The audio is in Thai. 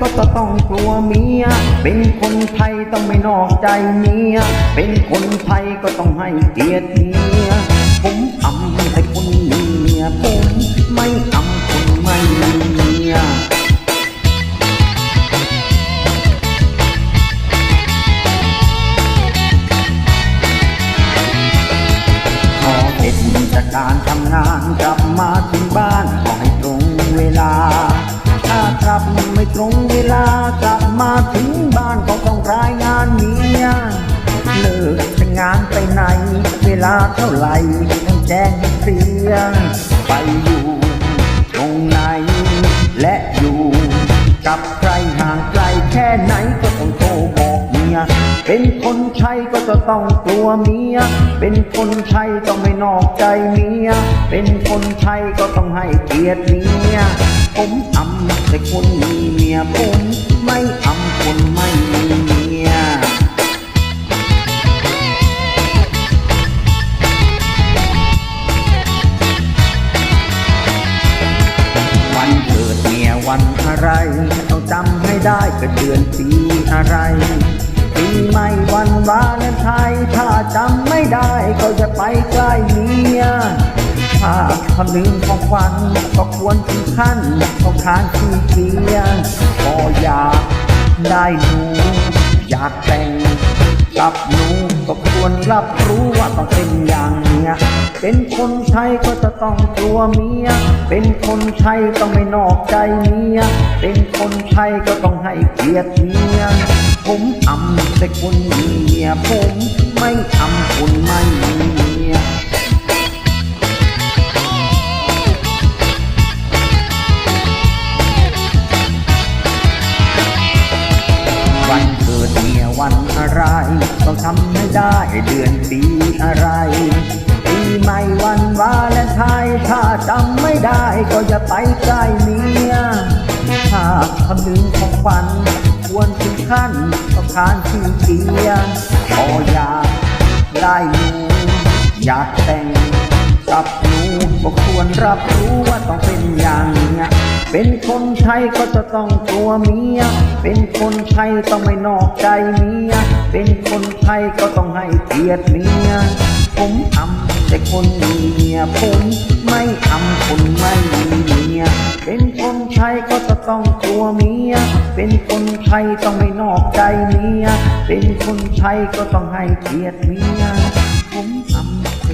ก็จะต้องกลัวเมีย เป็นคนไทยต้องไม่นอกใจเมีย เป็นคนไทยก็ต้องให้เกียรติเมีย ผมอำแต่คนมีเมียผมไม่อำคนไม่มีเมียพอเสร็จจากการทำงานกลับมาถึงบ้านก็ให้ตรงเวลา ถ้ากลับไม่ตรงเวลากลับมาถึงบ้านก็ต้องรายงานเมียเลิกจะงานไปไหน เวลาเท่าไหร่ต้องแจ้งเสียงไปอยู่ตรงไหน และอยู่กับใครห่างไกลแค่ไหนก็ต้องโทรบอกเมีย เป็นคนใช้ก็จะต้องกลัวเมีย เป็นคนใช้ต้องไม่นอกใจเมีย เป็นคนใช้ก็ต้องให้เกียรติเมีย ผมอำแต่คนมีเมียผมไม่อำคนไม่มีเมียวันเกิดเมียวันอะไรต้องจำให้ได้ก็เดือนปีอะไรปีใหม่วันวาเลนไทน์ถ้าจำไม่ได้ก็จะไปใกล้เมีย ถ้าคำนึงของขวัญก็ควรถึงขั้นต้องทานที่เกียงก็อยากได้หนู อยากแต่งกับหนูก็ควรรับรู้ว่าต้องเป็นอย่างเนี้ยเป็นคนไทยก็จะต้องกลัวเมีย เป็นคนไทยต้องไม่นอกใจเมีย เป็นคนไทยก็ต้องให้เกียรติเมีย ผมอำแต่คนมีเมียผมไม่อำคนไม่มี วันเกิดเมียวันอะไร ต้องทำให้ได้เดือนปีอะไร ปีใหม่วันวาเลนไทน์ถ้าจำไม่ได้ก็อย่าไปใกล้เมียถ้าคำนึงของขวัญควรถึงขั้นต้องทานที่เกียงพออยากได้หนูอยากแต่งกับหนูก็ควรรับรู้ว่าต้องเป็นอย่างเนี้ย เป็นคนไทยก็จะต้องกลัวเมีย เป็นคนไทยต้องไม่นอกใจเมีย เป็นคนไทยก็ต้องให้เกียรติเมีย ผมอำแต่คนมีเมีย ผมไม่อำคนไม่มีเมีย เป็นคนไทยก็จะต้องกลัวเมีย เป็นคนไทยต้องไม่นอกใจเมีย เป็นคนไทยก็ต้องให้เกียรติเมีย ผมอำ